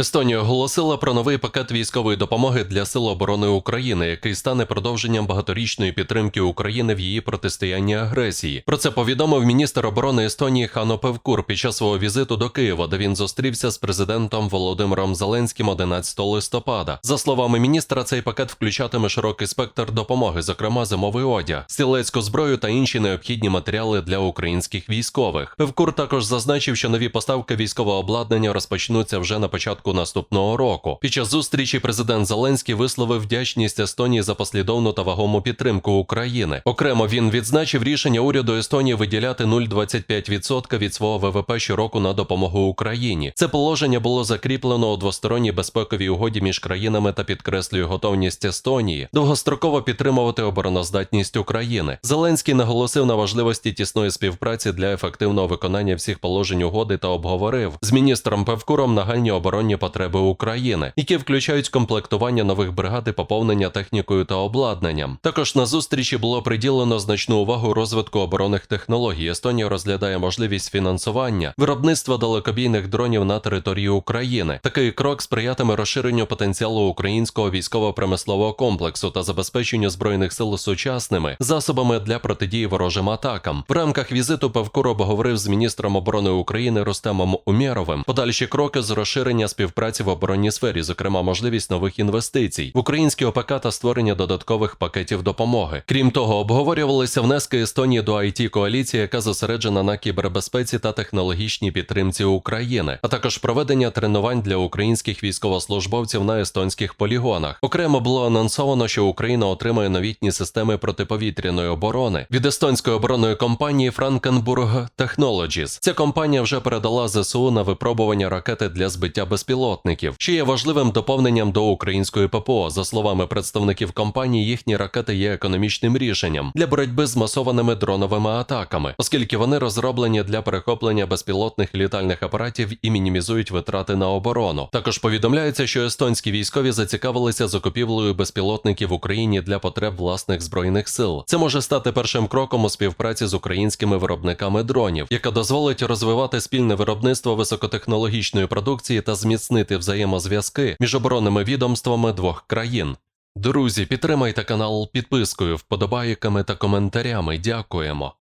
Естонія оголосила про новий пакет військової допомоги для Сил оборони України, який стане продовженням багаторічної підтримки України в її протистоянні агресії. Про це повідомив міністр оборони Естонії Хано Певкур під час свого візиту до Києва, де він зустрівся з президентом Володимиром Зеленським 11 листопада. За словами міністра, цей пакет включатиме широкий спектр допомоги, зокрема зимовий одяг, стрілецьку зброю та інші необхідні матеріали для українських військових. Певкур також зазначив, що нові поставки військового обладнання розпочнуться вже на початку наступного року. Під час зустрічі президент Зеленський висловив вдячність Естонії за послідовну та вагому підтримку України. Окремо він відзначив рішення уряду Естонії виділяти 0,25% від свого ВВП щороку на допомогу Україні. Це положення було закріплено у двосторонній безпековій угоді між країнами та підкреслює готовність Естонії довгостроково підтримувати обороноздатність України. Зеленський наголосив на важливості тісної співпраці для ефективного виконання всіх положень угоди та обговорив з міністром Певкуром нагальні оборонні потреби України, які включають комплектування нових бригад і поповнення технікою та обладнанням. Також на зустрічі було приділено значну увагу розвитку оборонних технологій. Естонія розглядає можливість фінансування виробництва далекобійних дронів на території України. Такий крок сприятиме розширенню потенціалу українського військово-промислового комплексу та забезпеченню збройних сил сучасними засобами для протидії ворожим атакам. В рамках візиту Певкур обговорив з міністром оборони України Рустемом Умєровим подальші кроки з розширення співпраці в оборонній сфері, зокрема можливість нових інвестицій в українські ОПК та створення додаткових пакетів допомоги. Крім того, обговорювалися внески Естонії до it коаліції, яка зосереджена на кібербезпеці та технологічній підтримці України, а також проведення тренувань для українських військовослужбовців на естонських полігонах. Окремо було анонсовано, що Україна отримає новітні системи протиповітряної оборони від естонської оборонної компанії Frankenburg Technologies. Ця компанія вже передала ЗСУ на випробування ракети для збиття безпілотників, що є важливим доповненням до української ППО. За словами представників компанії, їхні ракети є економічним рішенням для боротьби з масованими дроновими атаками, оскільки вони розроблені для перехоплення безпілотних літальних апаратів і мінімізують витрати на оборону. Також повідомляється, що естонські військові зацікавилися закупівлею безпілотників в Україні для потреб власних збройних сил. Це може стати першим кроком у співпраці з українськими виробниками дронів, яка дозволить розвивати спільне виробництво високотехнологічної продукції та зміцнити взаємозв'язки між оборонними відомствами двох країн. Друзі, підтримайте канал підпискою, вподобайками та коментарями. Дякуємо.